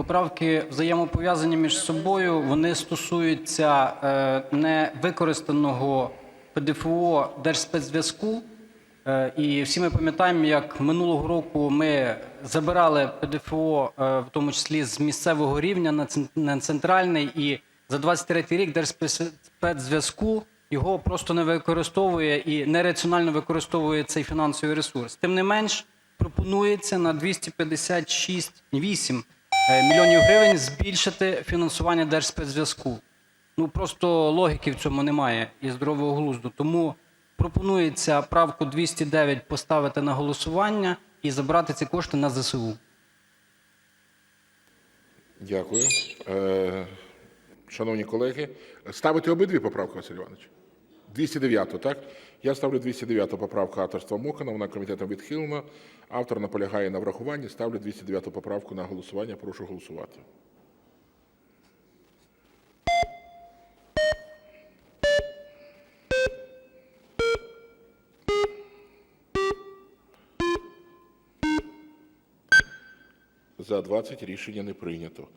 Поправки взаємопов'язані між собою. Вони стосуються е, невикористаного ПДФО Держспецзв'язку. Е, І всі ми пам'ятаємо, як минулого року ми забирали ПДФО, е, в тому числі з місцевого рівня на цен- центральний, і за 23 рік Держспецзв'язку його просто не використовує і нераціонально використовує цей фінансовий ресурс. Тим не менш, пропонується на 256,8 е, мільйонів гривень збільшити фінансування Держспецзв'язку. Ну просто логіки в цьому немає і здорового глузду. Тому пропонується правку 209 поставити на голосування і забрати ці кошти на ЗСУ. Дякую. Е, Шановні колеги, ставити обидві поправки, Василь Іванович? 209, так? Я ставлю 209 поправку авторства Мокана, вона комітетом відхилена. Автор наполягає на врахуванні. Ставлю 209 поправку на голосування. Прошу голосувати. За 20 рішення не прийнято.